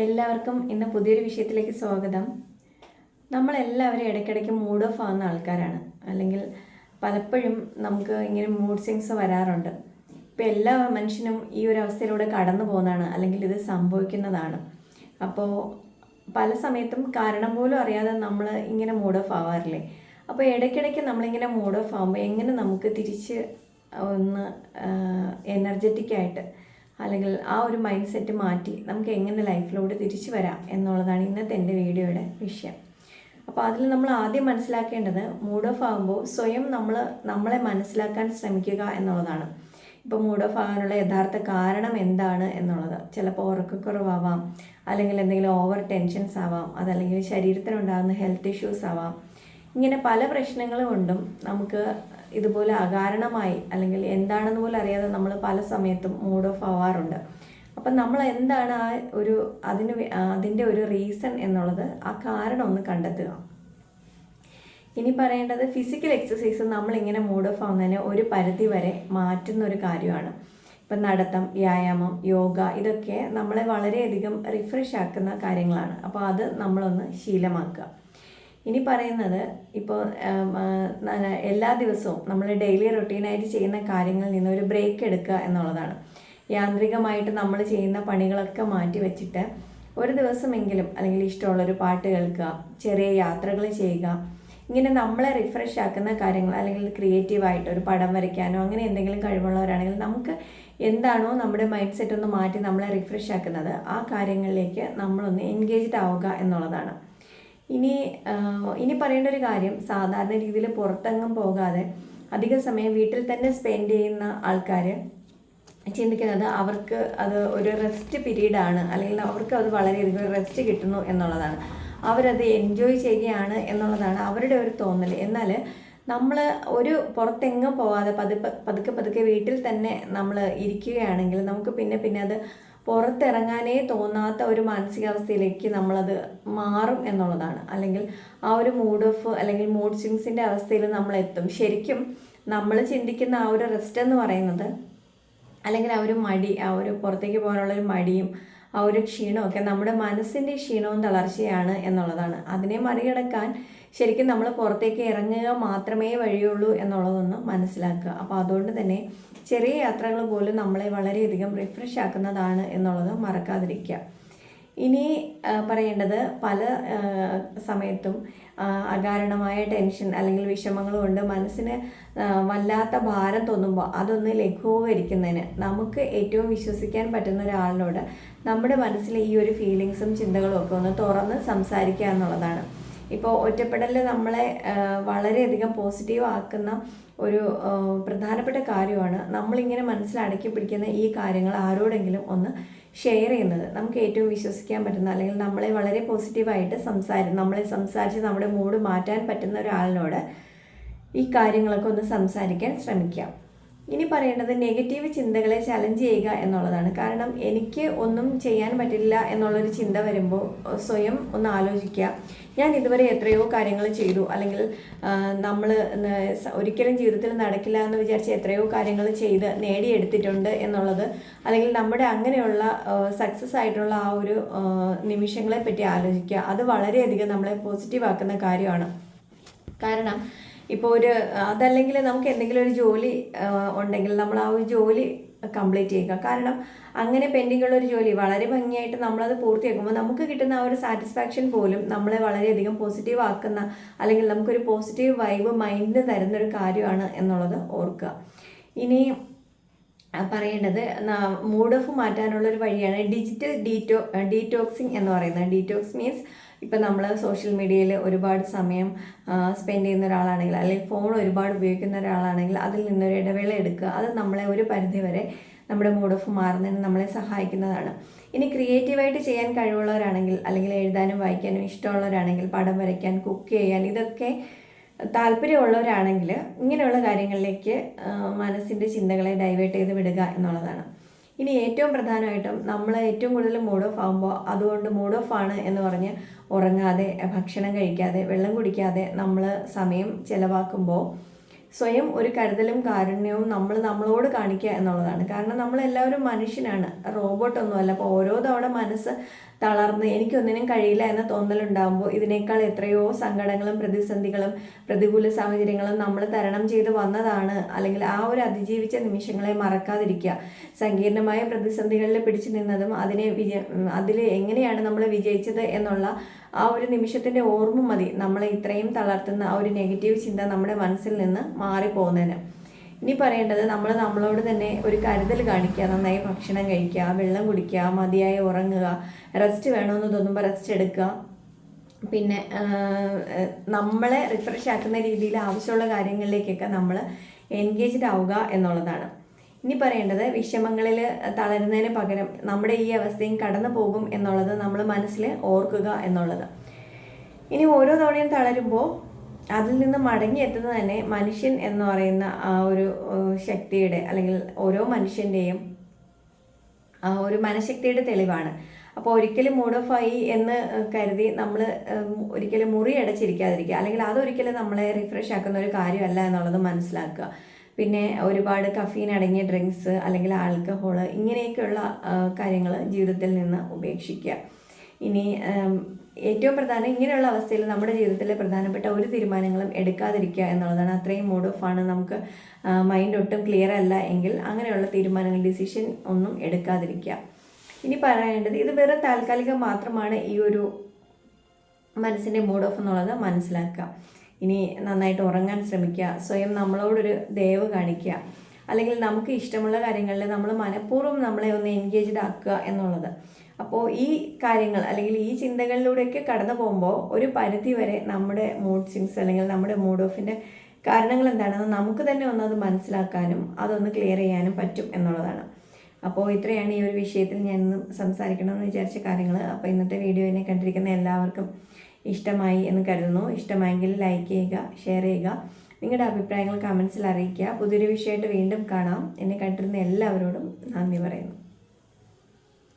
എല്ലാവർക്കും ഇന്ന് പുതിയൊരു വിഷയത്തിലേക്ക് സ്വാഗതം. നമ്മളെല്ലാവരും ഇടയ്ക്കിടയ്ക്ക് മൂഡ് ഓഫ് ആവുന്ന ആൾക്കാരാണ്. അല്ലെങ്കിൽ പലപ്പോഴും നമുക്ക് ഇങ്ങനെ മൂഡ് സ്വിങ്സ് വരാറുണ്ട്. ഇപ്പോൾ എല്ലാ മനുഷ്യനും ഈ ഒരു അവസ്ഥയിലൂടെ കടന്നു പോകുന്നതാണ് അല്ലെങ്കിൽ ഇത് സംഭവിക്കുന്നതാണ്. അപ്പോൾ പല സമയത്തും കാരണം പോലും അറിയാതെ നമ്മൾ ഇങ്ങനെ മൂഡ് ഓഫ് ആവാറില്ലേ? അപ്പോൾ ഇടയ്ക്കിടയ്ക്ക് നമ്മളിങ്ങനെ മൂഡ് ഓഫ് ആകുമ്പോൾ എങ്ങനെ നമുക്ക് തിരിച്ച് ഒന്ന് എനർജറ്റിക് ആയിട്ട് അല്ലെങ്കിൽ ആ ഒരു മൈൻഡ് സെറ്റ് മാറ്റി നമുക്ക് എങ്ങനെ ലൈഫിലൂടെ തിരിച്ചു വരാം എന്നുള്ളതാണ് ഇന്നത്തെ എന്റെ വീഡിയോയുടെ വിഷയം. അപ്പോൾ അതിൽ നമ്മൾ ആദ്യം മനസ്സിലാക്കേണ്ടത് മൂഡ് ഓഫ് ആകുമ്പോൾ സ്വയം നമ്മൾ നമ്മളെ മനസ്സിലാക്കാൻ ശ്രമിക്കുക എന്നുള്ളതാണ്. ഇപ്പോൾ മൂഡ് ഓഫ് ആകാനുള്ള യഥാർത്ഥ കാരണം എന്താണ് എന്നുള്ളത്. ചിലപ്പോൾ ഉറക്കക്കുറവാവാം അല്ലെങ്കിൽ എന്തെങ്കിലും ഓവർ ടെൻഷൻസ് ആവാം അതല്ലെങ്കിൽ ശരീരത്തിനുണ്ടാകുന്ന ഹെൽത്ത് ഇഷ്യൂസ് ആവാം. ഇങ്ങനെ പല പ്രശ്നങ്ങൾ കൊണ്ടും നമുക്ക് ഇതുപോലെ അകാരണമായി അല്ലെങ്കിൽ എന്താണെന്ന് പോലും അറിയാതെ നമ്മൾ പല സമയത്തും മൂഡ് ഓഫ് ആവാറുണ്ട്. അപ്പം നമ്മൾ എന്താണ് ആ ഒരു അതിന് അതിന്റെ ഒരു റീസൺ എന്നുള്ളത് ആ കാരണം ഒന്ന് കണ്ടെത്തുക. ഇനി പറയേണ്ടത് ഫിസിക്കൽ എക്സസൈസ് നമ്മളിങ്ങനെ മൂഡ് ഓഫ് ആവുന്നതിന് ഒരു പരിധി വരെ മാറ്റുന്ന ഒരു കാര്യമാണ്. ഇപ്പം നടത്തം വ്യായാമം യോഗ ഇതൊക്കെ നമ്മളെ വളരെയധികം റിഫ്രഷ് ആക്കുന്ന കാര്യങ്ങളാണ്. അപ്പോൾ അത് നമ്മളൊന്ന് ശീലമാക്കുക. ഇനി പറയുന്നത് ഇപ്പോൾ എല്ലാ ദിവസവും നമ്മൾ ഡെയിലി റൊട്ടീനായിട്ട് ചെയ്യുന്ന കാര്യങ്ങളിൽ നിന്ന് ഒരു ബ്രേക്ക് എടുക്കുക എന്നുള്ളതാണ്. യാന്ത്രികമായിട്ട് നമ്മൾ ചെയ്യുന്ന പണികളൊക്കെ മാറ്റി വെച്ചിട്ട് ഒരു ദിവസമെങ്കിലും അല്ലെങ്കിൽ ഇഷ്ടമുള്ളൊരു പാട്ട് കേൾക്കുക ചെറിയ യാത്രകൾ ചെയ്യുക ഇങ്ങനെ നമ്മളെ റിഫ്രഷ് ആക്കുന്ന കാര്യങ്ങൾ അല്ലെങ്കിൽ ക്രിയേറ്റീവായിട്ട് ഒരു പടം വരയ്ക്കാനോ അങ്ങനെ എന്തെങ്കിലും കഴിവുള്ളവരാണെങ്കിൽ നമുക്ക് എന്താണോ നമ്മുടെ മൈൻഡ് സെറ്റ് ഒന്ന് മാറ്റി നമ്മളെ റിഫ്രഷ് ആക്കുന്നത് ആ കാര്യങ്ങളിലേക്ക് നമ്മളൊന്ന് എൻഗേജ്ഡ് ആവുക എന്നുള്ളതാണ്. ഇനി ഇനി പറയേണ്ട ഒരു കാര്യം. സാധാരണ രീതിയിൽ പുറത്തെങ്ങും പോകാതെ അധിക സമയം വീട്ടിൽ തന്നെ സ്പെൻഡ് ചെയ്യുന്ന ആൾക്കാർ ചിന്തിക്കുന്നത് അവർക്ക് അത് ഒരു റെസ്റ്റ് പീരീഡാണ് അല്ലെങ്കിൽ അവർക്ക് അത് വളരെയധികം റെസ്റ്റ് കിട്ടുന്നു എന്നുള്ളതാണ്. അവരത് എൻജോയ് ചെയ്യുകയാണ് എന്നുള്ളതാണ് അവരുടെ ഒരു തോന്നൽ എന്നാൽ നമ്മൾ ഒരു പുറത്തെങ്ങും പോവാതെ പതുക്കെ പതുക്കെ പതുക്കെ വീട്ടിൽ തന്നെ നമ്മൾ ഇരിക്കുകയാണെങ്കിൽ നമുക്ക് പിന്നെ പിന്നെ അത് പുറത്തിറങ്ങാനേ തോന്നാത്ത ഒരു മാനസികാവസ്ഥയിലേക്ക് നമ്മളത് മാറും എന്നുള്ളതാണ്. അല്ലെങ്കിൽ ആ ഒരു മൂഡ് ഓഫ് അല്ലെങ്കിൽ മൂഡ് സ്വിങ്സിന്റെ അവസ്ഥയിൽ നമ്മൾ എത്തും ശരിക്കും നമ്മൾ ചിന്തിക്കുന്ന ആ ഒരു റെസ്റ്റ് എന്ന് പറയുന്നത് അല്ലെങ്കിൽ ആ ഒരു മടി ആ ഒരു പുറത്തേക്ക് പോകാനുള്ള ഒരു മടിയും ആ ഒരു ക്ഷീണമൊക്കെ നമ്മുടെ മനസ്സിന്റെ ക്ഷീണവും തളർച്ചയാണ് എന്നുള്ളതാണ്. അതിനെ മറികടക്കാൻ ശരിക്കും നമ്മൾ പുറത്തേക്ക് ഇറങ്ങുക മാത്രമേ വഴിയുള്ളൂ എന്നുള്ളതൊന്ന് മനസ്സിലാക്കുക. അപ്പോൾ അതുകൊണ്ട് തന്നെ ചെറിയ യാത്രകൾ പോലും നമ്മളെ വളരെയധികം റിഫ്രഷ് ആക്കുന്നതാണ് എന്നുള്ളത് മറക്കാതിരിക്കുക. ഇനി പറയേണ്ടത് പല സമയത്തും അകാരണമായ ടെൻഷൻ അല്ലെങ്കിൽ വിഷമങ്ങൾ കൊണ്ട് മനസ്സിന് വല്ലാത്ത ഭാരം തോന്നുമ്പോൾ അതൊന്ന് ലഘൂകരിക്കുന്നതിന് നമുക്ക് ഏറ്റവും വിശ്വസിക്കാൻ പറ്റുന്ന ഒരാളിനോട് നമ്മുടെ മനസ്സിലെ ഈ ഒരു ഫീലിങ്സും ചിന്തകളും ഒക്കെ ഒന്ന് തുറന്ന് സംസാരിക്കുക എന്നുള്ളതാണ്. ഇപ്പോൾ ഒറ്റപ്പെടൽ നമ്മളെ വളരെയധികം പോസിറ്റീവ് ആക്കുന്ന ഒരു പ്രധാനപ്പെട്ട കാര്യമാണ് നമ്മളിങ്ങനെ മനസ്സിലടക്കി പിടിക്കുന്ന ഈ കാര്യങ്ങൾ ആരോടെങ്കിലും ഒന്ന് ഷെയർ ചെയ്യുന്നത്. നമുക്ക് ഏറ്റവും വിശ്വസിക്കാൻ പറ്റുന്ന അല്ലെങ്കിൽ നമ്മളെ വളരെ പോസിറ്റീവായിട്ട് സംസാരി നമ്മളെ സംസാരിച്ച് നമ്മുടെ മൂഡ് മാറ്റാൻ പറ്റുന്ന ഒരാളിനോട് ഈ കാര്യങ്ങളൊക്കെ ഒന്ന് സംസാരിക്കാൻ ശ്രമിക്കാം. ഇനി പറയേണ്ടത് നെഗറ്റീവ് ചിന്തകളെ ചലഞ്ച് ചെയ്യുക എന്നുള്ളതാണ്. കാരണം എനിക്ക് ഒന്നും ചെയ്യാൻ പറ്റില്ല എന്നുള്ളൊരു ചിന്ത വരുമ്പോൾ സ്വയം ഒന്ന് ആലോചിക്കുക. ഞാൻ ഇതുവരെ എത്രയോ കാര്യങ്ങൾ ചെയ്തു. അല്ലെങ്കിൽ നമ്മൾ ഒരിക്കലും ജീവിതത്തിൽ നടക്കില്ല എന്ന് വിചാരിച്ച് എത്രയോ കാര്യങ്ങൾ ചെയ്ത് നേടിയെടുത്തിട്ടുണ്ട് എന്നുള്ളത് അല്ലെങ്കിൽ നമ്മുടെ അങ്ങനെയുള്ള സക്സസ് ആയിട്ടുള്ള ആ ഒരു നിമിഷങ്ങളെ പറ്റി ആലോചിക്കുക. അത് വളരെയധികം നമ്മളെ പോസിറ്റീവ് ആക്കുന്ന കാര്യമാണ്. കാരണം ഇപ്പോൾ ഒരു അതല്ലെങ്കിൽ നമുക്ക് എന്തെങ്കിലും ഒരു ജോലി ഉണ്ടെങ്കിൽ നമ്മൾ ആ ഒരു ജോലി കംപ്ലീറ്റ് ചെയ്യുക. കാരണം അങ്ങനെ പെൻഡിങ് ഉള്ള ഒരു ജോലി വളരെ ഭംഗിയായിട്ട് നമ്മളത് പൂർത്തിയാക്കുമ്പോൾ നമുക്ക് കിട്ടുന്ന ആ ഒരു സാറ്റിസ്ഫാക്ഷൻ പോലും നമ്മളെ വളരെയധികം പോസിറ്റീവ് ആക്കുന്ന അല്ലെങ്കിൽ നമുക്കൊരു പോസിറ്റീവ് വൈബ് മൈൻഡിന് തരുന്ന ഒരു കാര്യമാണ് എന്നുള്ളത് ഓർക്കുക. ഇനി പറയേണ്ടത് മൂഡ് ഓഫ് മാറ്റാനുള്ള ഒരു വഴിയാണ് ഡിജിറ്റൽ ഡീറ്റോ ഡീറ്റോക്സിങ് എന്ന് പറയുന്നത്. ഡീറ്റോക്സ് മീൻസ് ഇപ്പം നമ്മൾ സോഷ്യൽ മീഡിയയിൽ ഒരുപാട് സമയം സ്പെൻഡ് ചെയ്യുന്ന ഒരാളാണെങ്കിൽ അല്ലെങ്കിൽ ഫോൺ ഒരുപാട് ഉപയോഗിക്കുന്ന ഒരാളാണെങ്കിൽ അതിൽ നിന്നൊരു ഇടവേള എടുക്കുക. അത് നമ്മളെ ഒരു പരിധി വരെ നമ്മുടെ മൂഡ് ഓഫ് മാറുന്നതിന് നമ്മളെ സഹായിക്കുന്നതാണ്. ഇനി ക്രിയേറ്റീവായിട്ട് ചെയ്യാൻ കഴിവുള്ളവരാണെങ്കിൽ അല്ലെങ്കിൽ എഴുതാനും വായിക്കാനും ഇഷ്ടമുള്ളവരാണെങ്കിൽ പടം വരയ്ക്കാൻ കുക്ക് ചെയ്യാൻ ഇതൊക്കെ താല്പര്യമുള്ളവരാണെങ്കിൽ ഇങ്ങനെയുള്ള കാര്യങ്ങളിലേക്ക് മനസ്സിന്റെ ചിന്തകളെ ഡൈവേർട്ട് ചെയ്ത് വിടുക എന്നുള്ളതാണ്. ഇനി ഏറ്റവും പ്രധാനമായിട്ടും നമ്മൾ ഏറ്റവും കൂടുതൽ മൂഡ് ഓഫ് ആകുമ്പോൾ അതുകൊണ്ട് മൂഡ് ഓഫ് ആണ് എന്ന് പറഞ്ഞ് ഉറങ്ങാതെ ഭക്ഷണം കഴിക്കാതെ വെള്ളം കുടിക്കാതെ നമ്മൾ സമയം ചിലവാക്കുമ്പോൾ സ്വയം ഒരു കരുതലും കാരുണ്യവും നമ്മൾ നമ്മളോട് കാണിക്കുക എന്നുള്ളതാണ്. കാരണം നമ്മളെല്ലാവരും മനുഷ്യനാണ്. റോബോട്ടൊന്നുമല്ല അപ്പോൾ ഓരോ തവണ മനസ്സ് തളർന്ന് എനിക്കൊന്നിനും കഴിയില്ല എന്ന തോന്നലുണ്ടാകുമ്പോൾ ഇതിനേക്കാൾ എത്രയോ സങ്കടങ്ങളും പ്രതിസന്ധികളും പ്രതികൂല സാഹചര്യങ്ങളും നമ്മൾ തരണം ചെയ്ത് വന്നതാണ്. അല്ലെങ്കിൽ ആ ഒരു അതിജീവിച്ച നിമിഷങ്ങളെ മറക്കാതിരിക്കുക. സങ്കീർണമായ പ്രതിസന്ധികളിൽ പിടിച്ചു നിന്നതും അതിനെ വിജയ അതിൽ എങ്ങനെയാണ് നമ്മൾ വിജയിച്ചത് എന്നുള്ള ആ ഒരു നിമിഷത്തിന്റെ ഓർമ്മ മതി. നമ്മളെ ഇത്രയും തളർത്തുന്ന ആ ഒരു നെഗറ്റീവ് ചിന്ത നമ്മുടെ മനസ്സിൽ നിന്ന് മാറിപ്പോകുന്നതിന്. ഇനി പറയേണ്ടത് നമ്മൾ നമ്മളോട് തന്നെ ഒരു കരുതൽ കാണിക്കുക നന്നായി ഭക്ഷണം കഴിക്കുക വെള്ളം കുടിക്കുക മതിയായി ഉറങ്ങുക റെസ്റ്റ് വേണമെന്ന് തോന്നുമ്പോൾ റെസ്റ്റ് എടുക്കുക. പിന്നെ നമ്മളെ റിഫ്രഷ് ആക്കുന്ന രീതിയിൽ ആവശ്യമുള്ള കാര്യങ്ങളിലേക്കൊക്കെ നമ്മൾ എൻഗേജ്ഡ് ആവുക എന്നുള്ളതാണ്. ഇനി പറയേണ്ടത് വിഷമങ്ങളിൽ തളരുന്നതിന് പകരം നമ്മുടെ ഈ അവസ്ഥയും കടന്നു പോകും എന്നുള്ളത് നമ്മൾ മനസ്സിൽ ഓർക്കുക എന്നുള്ളത്. ഇനി ഓരോ തവണയും തളരുമ്പോൾ അതിൽ നിന്ന് മടങ്ങിയെത്തുന്നത് തന്നെ മനുഷ്യൻ എന്ന് പറയുന്ന ആ ഒരു ശക്തിയുടെ അല്ലെങ്കിൽ ഓരോ മനുഷ്യന്റെയും ആ ഒരു മനഃശക്തിയുടെ തെളിവാണ്. അപ്പോൾ ഒരിക്കലും മൂഡ് ഓഫ് ആയി എന്ന് കരുതി നമ്മൾ ഒരിക്കലും മുറി അടച്ചിരിക്കാതിരിക്കുക. അല്ലെങ്കിൽ അതൊരിക്കലും നമ്മളെ റിഫ്രഷ് ആക്കുന്ന ഒരു കാര്യമല്ല എന്നുള്ളത് മനസ്സിലാക്കുക. പിന്നെ ഒരുപാട് കഫീൻ അടങ്ങിയ ഡ്രിങ്ക്സ് അല്ലെങ്കിൽ ആൽക്കഹോൾ ഇങ്ങനെയൊക്കെയുള്ള കാര്യങ്ങൾ ജീവിതത്തിൽ നിന്ന് ഉപേക്ഷിക്കുക. ഇനി ഏറ്റവും പ്രധാനം ഇങ്ങനെയുള്ള അവസ്ഥയിൽ നമ്മുടെ ജീവിതത്തിലെ പ്രധാനപ്പെട്ട ഒരു തീരുമാനങ്ങളും എടുക്കാതിരിക്കുക എന്നുള്ളതാണ് അത്രയും മൂഡ് ഓഫ് ആണ് നമുക്ക് മൈൻഡ് ഒട്ടും ക്ലിയർ അല്ല എങ്കിൽ അങ്ങനെയുള്ള തീരുമാനങ്ങൾ ഡിസിഷൻ ഒന്നും എടുക്കാതിരിക്കുക. ഇനി പറയേണ്ടത് ഇത് വെറും താൽക്കാലികം മാത്രമാണ് ഈ ഒരു മനസ്സിന്റെ മൂഡ് ഓഫ് എന്നുള്ളത് മനസ്സിലാക്കുക. ഇനി നന്നായിട്ട് ഉറങ്ങാൻ ശ്രമിക്കുക സ്വയം നമ്മളോടൊരു ദയവ് കാണിക്കുക അല്ലെങ്കിൽ നമുക്ക് ഇഷ്ടമുള്ള കാര്യങ്ങളിൽ നമ്മൾ മനഃപൂർവം നമ്മളെ ഒന്ന് എൻഗേജ്ഡ് ആക്കുക എന്നുള്ളത്. അപ്പോൾ ഈ കാര്യങ്ങൾ അല്ലെങ്കിൽ ഈ ചിന്തകളിലൂടെയൊക്കെ കടന്നു പോകുമ്പോൾ ഒരു പരിധി വരെ നമ്മുടെ മൂഡ് സ്വിങ്സ് അല്ലെങ്കിൽ നമ്മുടെ മൂഡ് ഓഫിന്റെ കാരണങ്ങൾ എന്താണെന്ന് നമുക്ക് തന്നെ ഒന്ന് അത് മനസ്സിലാക്കാനും അതൊന്ന് ക്ലിയർ ചെയ്യാനും പറ്റും എന്നുള്ളതാണ്. അപ്പോൾ ഇത്രയാണ് ഈ ഒരു വിഷയത്തിൽ ഞാൻ ഇന്ന് സംസാരിക്കണമെന്ന് വിചാരിച്ച കാര്യങ്ങൾ. അപ്പോൾ ഇന്നത്തെ വീഡിയോ എന്നെ കണ്ടിരിക്കുന്ന എല്ലാവർക്കും ഇഷ്ടമായി എന്ന് കരുതുന്നു. ഇഷ്ടമായെങ്കിൽ ലൈക്ക് ചെയ്യുക ഷെയർ ചെയ്യുക. നിങ്ങളുടെ അഭിപ്രായങ്ങൾ കമൻസിൽ അറിയിക്കുക. പുതിയൊരു വിഷയമായിട്ട് വീണ്ടും കാണാം. എന്നെ കണ്ടിരുന്ന എല്ലാവരോടും നന്ദി പറയുന്നു.